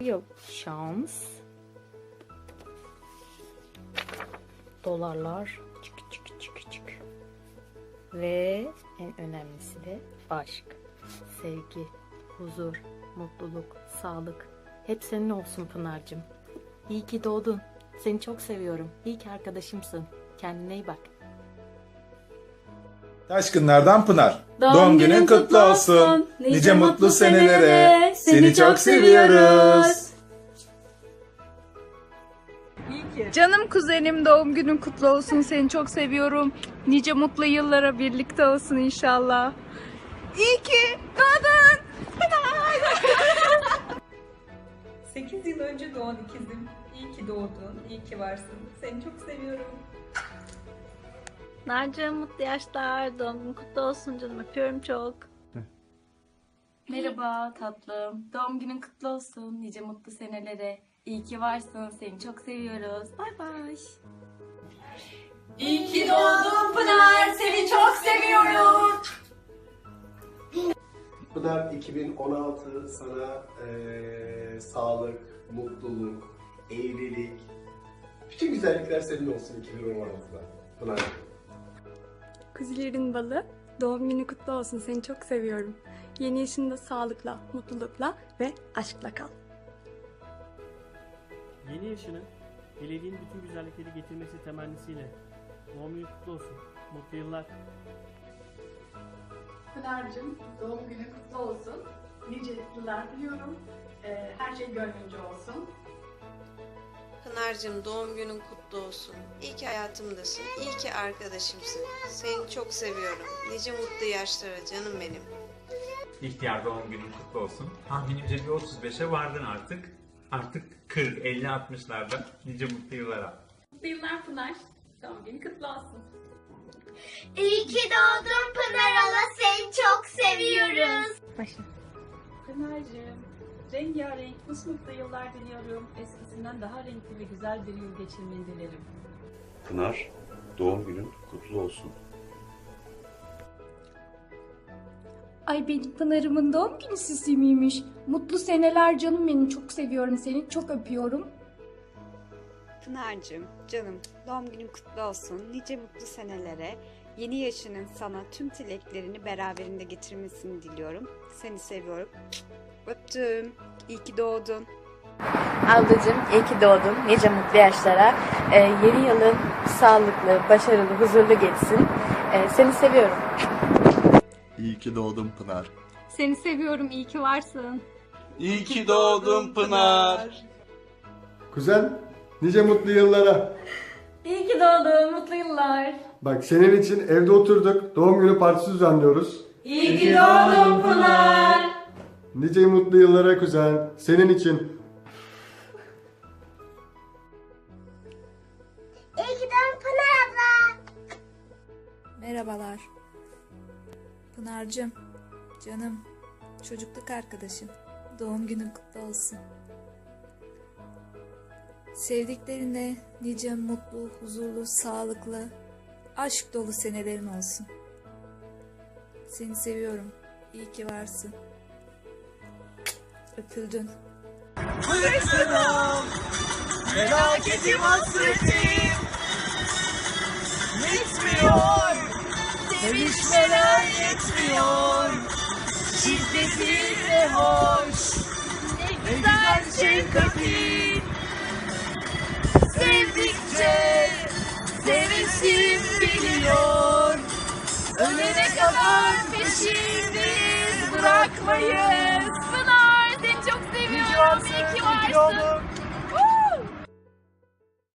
Yok şans. Dolarlar çık çık çık çık. Ve en önemlisi de aşk, sevgi, huzur, mutluluk, sağlık. Hep senin olsun Pınar'cığım. İyi ki doğdun. Seni çok seviyorum. İyi ki arkadaşımsın. Kendine iyi bak. Taşkınlardan Pınar. Doğum günün kutlu olsun. Nice mutlu senelere. Seni çok seviyoruz. Canım kuzenim doğum günün kutlu olsun. Seni çok seviyorum. Nice mutlu yıllara birlikte olsun inşallah. İyi ki doğdun. 8 yıl önce doğan ikizim. İyi ki doğdun, iyi ki varsın. Seni çok seviyorum. Narcığım mutlu yaşlar. Doğum günün kutlu olsun canım. Öpüyorum çok. Merhaba tatlım. Doğum günün kutlu olsun. Nice mutlu senelere. İyi ki varsın. Seni çok seviyoruz. Bay bay. İyi ki doğdun Pınar. Seni çok seviyorum. Pınar 2016 sana eee, sağlık, mutluluk, evlilik, bütün güzellikler senin olsun 2016'da. Pınar. Kuzilerin balı, doğum günü kutlu olsun. Seni çok seviyorum. Yeni yaşında sağlıkla, mutlulukla ve aşkla kal. Yeni yaşını dilediğin bütün güzellikleri getirmesi temennisiyle. Doğum günü kutlu olsun. Mutlu yıllar. Pınar'cığım doğum günü kutlu olsun. Nice yıllar diliyorum. Ee, her şey gönlünce olsun. Pınar'cığım doğum günün kutlu olsun. İyi ki hayatımdasın. İyi ki arkadaşımsın. Seni çok seviyorum. Nice mutlu yaşlara canım benim. İhtiyar doğum günün kutlu olsun. Tahminimce bir 35'e vardın artık. Artık 40, 50, 60'larda nice mutlu yıllara. Mutlu yıllar Pınar. Doğum günü kutlu olsun. İyi ki doğdun Pınar Ala. Seni çok seviyoruz. Pınar'cığım rengarenk, mutlu yıllar diliyorum. Eskisinden daha renkli ve güzel bir yıl geçirmeni dilerim. Pınar, doğum günün kutlu olsun. Ay benim Pınar'ımın doğum günü süsüymüş. Mutlu seneler canım benim. Çok seviyorum seni. Çok öpüyorum. Pınar'cığım canım doğum günün kutlu olsun. Nice mutlu senelere. Yeni yaşının sana tüm dileklerini beraberinde getirmesini diliyorum. Seni seviyorum. Öptüm. İyi ki doğdun. Ablacığım iyi ki doğdun. Nice mutlu yaşlara. Ee, yeni yılın sağlıklı, başarılı, huzurlu geçsin. Ee, seni seviyorum. İyi ki doğdun Pınar. Seni seviyorum. İyi ki varsın. İyi ki doğdun Pınar. Kuzen, nice mutlu yıllara. İyi ki doğdun. Mutlu yıllar. Bak senin için evde oturduk, doğum günü partisi düzenliyoruz. İyi ki doğdun Pınar. Nice mutlu yıllara kuzen, senin için. İyi ki doğdun Pınar abla. Merhabalar. Pınar'cığım, canım, çocukluk arkadaşım. Doğum günün kutlu olsun. Sevdiklerinle nice mutlu, huzurlu, sağlıklı, aşk dolu senelerin olsun. Seni seviyorum. İyi ki varsın. Öpüldün. Felaketim hasretim Bitmiyor Sevişmeler yetmiyor Şiddeti de hoş Ne güzel şefkatin Sevdikçe Sevesim biliyor Ölene kadar peşindeyiz Bırakmayız Pınar seni çok seviyorum. İyi ki varsın.